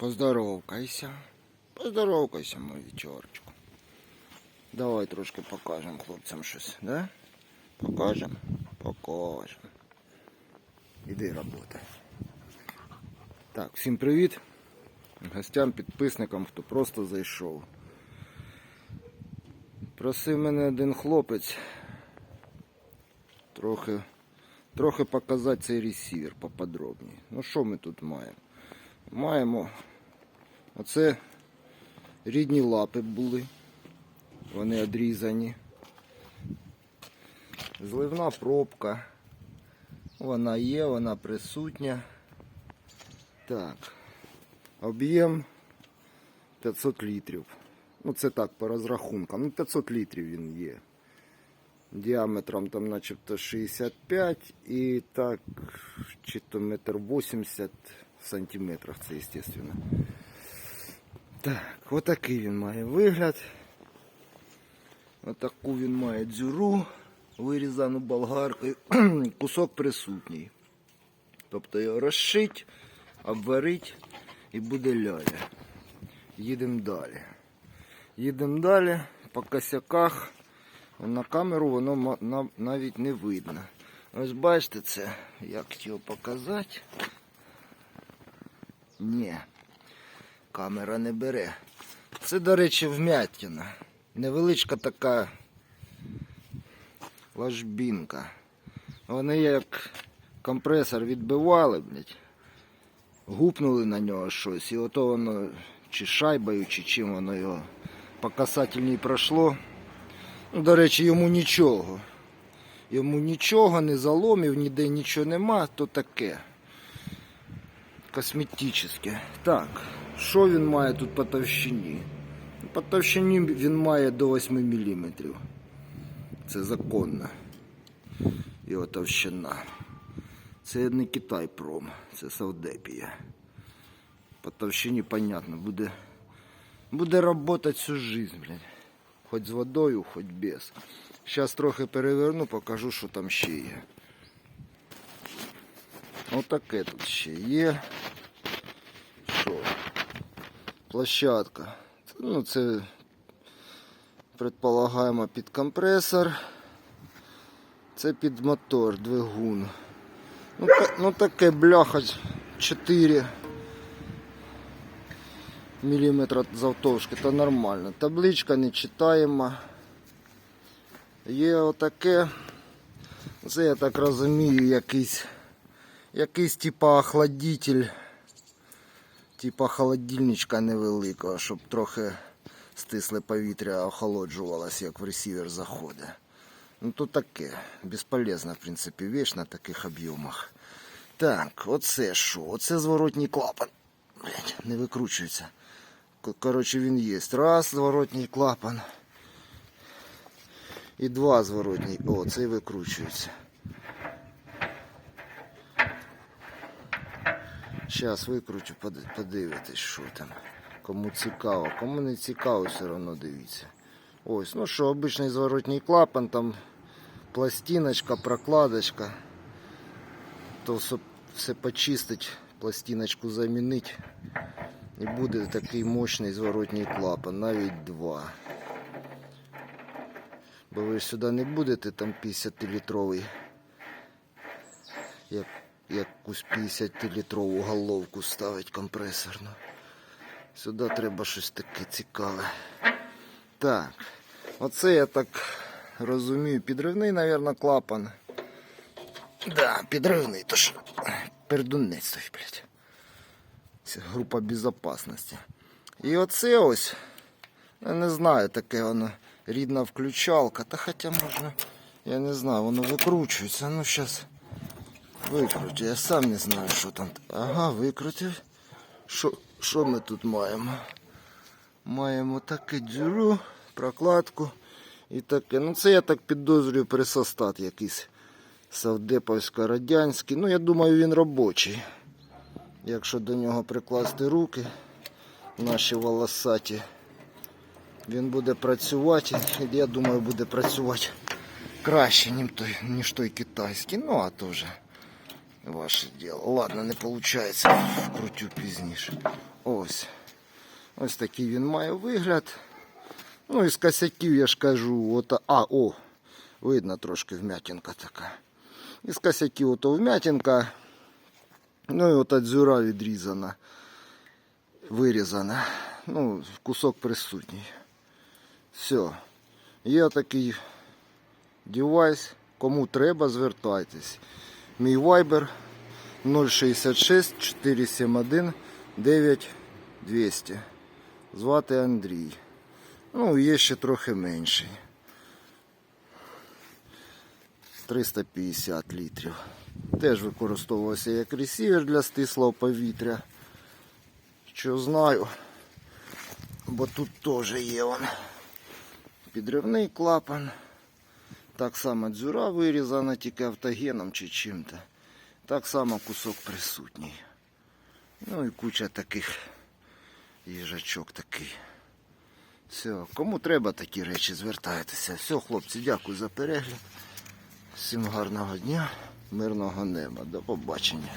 Поздоровкайся. Поздоровкайся, мой вічорочку. Давай трошки покажемо хлопцям щось, да? Покажемо? Покажемо. Іди роботай. Так, всім привіт. Гостям, підписникам, хто просто зайшов. Просив мене один хлопець трохи, трохи показати цей ресівер поподробніше. Ну що ми тут маємо? Маємо оце рідні лапи були. Вони одрізані. Зливна пробка. Вона є, вона присутня. Так. Об'єм 500 літрів. Ну це так, по розрахункам. Ну 500 літрів він є. Діаметром там начебто 65 і так, чи то метр 80 в сантиметрах, це естественно. Так, отакий він має вигляд. Отаку він має дзюру, вирізану болгаркою. Кусок присутній. Тобто його розшить, обварить і буде ляля. Їдемо далі. Їдемо далі по косяках. На камеру воно навіть не видно. Ось бачите це, як його показати. Ні, камера не бере. Це, до речі, вмятина. Невеличка така ложбінка. Вони як компресор відбивали, блядь, гупнули на нього щось, і ото воно чи шайбою, чи чим воно його по касательній пройшло. Ну, до речі, йому нічого. Йому нічого, не заломів, ніде нічого нема, то таке. Косметичне. Так, що він має тут по товщині? По товщині він має до 8 мм. Це законно. Його товщина. Це не Китай пром, це Саудепія. По товщині, понятно, буде, буде работать всю жизнь, блядь. Хоч з водою, хоч без. Зараз трохи переверну, покажу, що там ще є. Отаке тут ще є. Що? Площадка. Ну, це предполагаємо під компресор. Це під мотор, двигун. Ну, ну таке бляха 4 мм завтовшки, то нормально. Табличка не читаємо. Є отаке. Це я так розумію, якийсь, якийсь типа охладитель, типа холодильничка невеликого, щоб трохи стисле повітря охолоджувалося, як в ресівер заходить. Ну то таке, безполезна, в принципі, вещь на таких об'ємах. Так, оце що? Оце зворотній клапан. Блять, не викручується. Коротше, він є. Раз зворотній клапан. І два зворотні. О, цей викручується. Зараз викручу, поди- подивитись, що там. Кому цікаво. Кому не цікаво, все одно дивіться. Ось, ну що, обичний зворотній клапан, там пластиночка, прокладочка. То все, все почистить, пластиночку замінить. І буде такий мощний зворотній клапан, навіть два. Бо ви ж сюди не будете там 50-літровий, як, якусь 50-літрову головку ставити компресорну. Сюди треба щось таке цікаве. Так, оце я так розумію, підривний, мабуть, клапан. Да, підривний, то ж пердунець той, блядь. Це група безопасності. І оце ось, я не знаю, таке воно рідна включалка. Та хоча можна, я не знаю, воно викручується. Ну зараз викрутю. Я сам не знаю, що там. Ага, викрутив. Що, що ми тут маємо? Маємо таке дзюру, прокладку і таке. Ну це я так підозрюю пресостат якийсь савдеповсько-радянський. Ну я думаю він робочий. Якщо до нього прикласти руки, наші волосаті, він буде працювати, я думаю, буде працювати краще, ніж той, ніж той китайський. Ну, а то вже Ваше діло. Ладно, не виходить. Крутю пізніше. Ось. Ось такий він має вигляд. Ну, із косяків я ж кажу, от, а, о, видно трошки вмятинка така. Із косяків ото вмятинка. Ну і ота дзюра відрізана, вирізана. Ну, кусок присутній. Все. Є такий девайс. Кому треба, звертайтесь. Мій вайбер 066 471 9200. Звати Андрій. Ну, є ще трохи менший. 350 літрів. Теж використовувався як ресівер для стислого повітря. Що знаю. Бо тут теж є он. Підривний клапан. Так само дзюра вирізана тільки автогеном чи чим-то. Так само кусок присутній. Ну і куча таких їжачок такий. Все, кому треба такі речі, звертайтеся. Все, хлопці, дякую за перегляд. Всім гарного дня, мирного неба. До побачення.